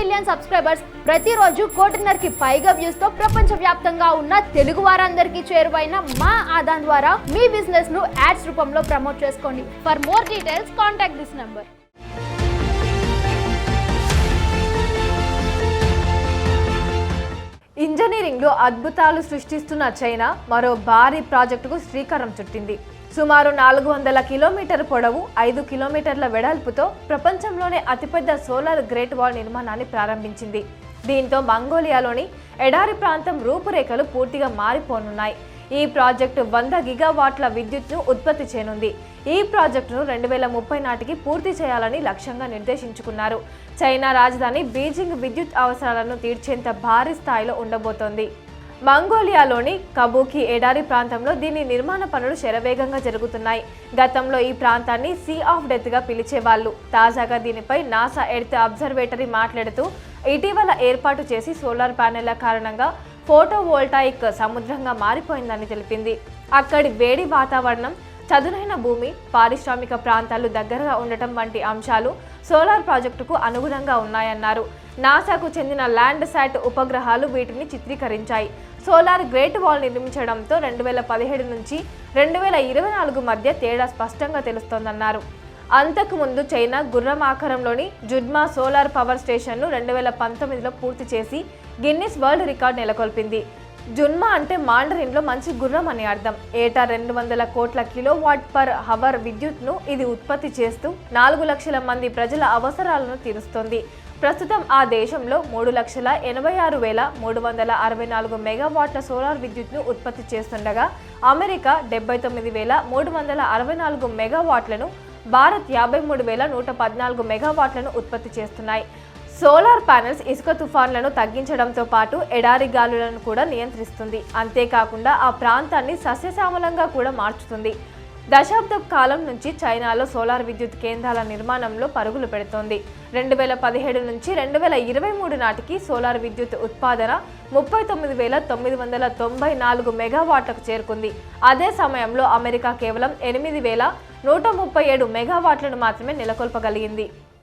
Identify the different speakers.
Speaker 1: Million subscribers ప్రతిరోజు కోటిన్నరకి పైగా వ్యూస్తో ప్రపంచ వ్యాప్తంగా ఉన్న తెలుగు వారందరికీ చేరువైన మా ఆదాన్ ద్వారా మీ బిజినెస్ను యాడ్స్ రూపంలో ప్రమోట్ చేసుకోండి. For more details contact this number
Speaker 2: ఇంజనీరింగ్లో అద్భుతాలు సృష్టిస్తున్న చైనా మరో భారీ ప్రాజెక్టుకు శ్రీకారం చుట్టింది. సుమారు నాలుగు వందల కిలోమీటర్ పొడవు ఐదు కిలోమీటర్ల వెడల్పుతో ప్రపంచంలోనే అతిపెద్ద సోలార్ గ్రేట్ వాల్ నిర్మాణాన్ని ప్రారంభించింది. దీంతో మంగోలియాలోని ఎడారి ప్రాంతం రూపురేఖలు పూర్తిగా మారిపోనున్నాయి. ఈ ప్రాజెక్టు వంద గిగావాట్ల విద్యుత్ను ఉత్పత్తి చేయనుంది. ఈ ప్రాజెక్టును రెండు వేల ముప్పై నాటికి పూర్తి చేయాలని లక్ష్యంగా నిర్దేశించుకున్నారు. చైనా రాజధాని బీజింగ్ విద్యుత్ అవసరాలను తీర్చేంత భారీ స్థాయిలో ఉండబోతోంది. మంగోలియాలోని కబూకి ఎడారి ప్రాంతంలో దీని నిర్మాణ పనులు శరవేగంగా జరుగుతున్నాయి. గతంలో ఈ ప్రాంతాన్ని సీ ఆఫ్ డెత్గా పిలిచేవాళ్ళు. తాజాగా దీనిపై నాసా ఎర్త్ అబ్జర్వేటరీ మాట్లాడుతూ ఇటీవల ఏర్పాటు చేసి సోలార్ ప్యానెళ్ళ కారణంగా ఫోటోవోల్టాయిక్ సముద్రంగా మారిపోయిందని తెలిపింది. అక్కడి వేడి వాతావరణం చదునైన భూమి పారిశ్రామిక ప్రాంతాలు దగ్గరగా ఉండటం వంటి అంశాలు సోలార్ ప్రాజెక్టుకు అనుగుణంగా ఉన్నాయన్నారు. నాసాకు చెందిన ల్యాండ్ శాట్ ఉపగ్రహాలు వీటిని చిత్రీకరించాయి. సోలార్ గ్రేట్ వాల్ నిర్మించడంతో రెండు వేల పదిహేడు నుంచి రెండు వేల ఇరవై నాలుగు మధ్య తేడా స్పష్టంగా తెలుస్తోందన్నారు. అంతకుముందు చైనా గుర్రం ఆకారంలోని జుడ్మా సోలార్ పవర్ స్టేషన్ను రెండు వేల పంతొమ్మిదిలో పూర్తి చేసి గిన్నిస్ వరల్డ్ రికార్డ్ నెలకొల్పింది. జున్మా అంటే మాండరిన్లో మంచి గుర్రం అని అర్థం. ఏటా రెండు వందల కోట్ల కిలోవాట్ పర్ హవర్ విద్యుత్ను ఇది ఉత్పత్తి చేస్తూ నాలుగు లక్షల మంది ప్రజల అవసరాలను తీరుస్తోంది. ప్రస్తుతం ఆ దేశంలో మూడు లక్షల ఎనభై ఆరు వేల మూడు వందల అరవై నాలుగు మెగావాట్ల సోలార్ విద్యుత్ను ఉత్పత్తి చేస్తుండగా అమెరికా డెబ్బై తొమ్మిది వేల మూడు వందల అరవై నాలుగు మెగావాట్లను భారత్ యాభై మూడు వేల నూట పద్నాలుగు మెగావాట్లను ఉత్పత్తి చేస్తున్నాయి. సోలార్ ప్యానెల్స్ ఇసుక తుఫాన్లను తగ్గించడంతో పాటు ఎడారి గాలులను కూడా నియంత్రిస్తుంది. అంతేకాకుండా ఆ ప్రాంతాన్ని సస్యశ్యామలంగా కూడా మార్చుతుంది. దశాబ్ద కాలం నుంచి చైనాలో సోలార్ విద్యుత్ కేంద్రాల నిర్మాణంలో పరుగులు పెడుతోంది. రెండు వేల పదిహేడు నుంచి రెండు వేల ఇరవై మూడు నాటికి సోలార్ విద్యుత్ ఉత్పాదన ముప్పై తొమ్మిది వేల తొమ్మిది వందల తొంభై నాలుగు మెగావాట్లకు చేరుకుంది. అదే సమయంలో అమెరికా కేవలం ఎనిమిది వేల నూట ముప్పై ఏడు మెగావాట్లను మాత్రమే నెలకొల్పగలిగింది.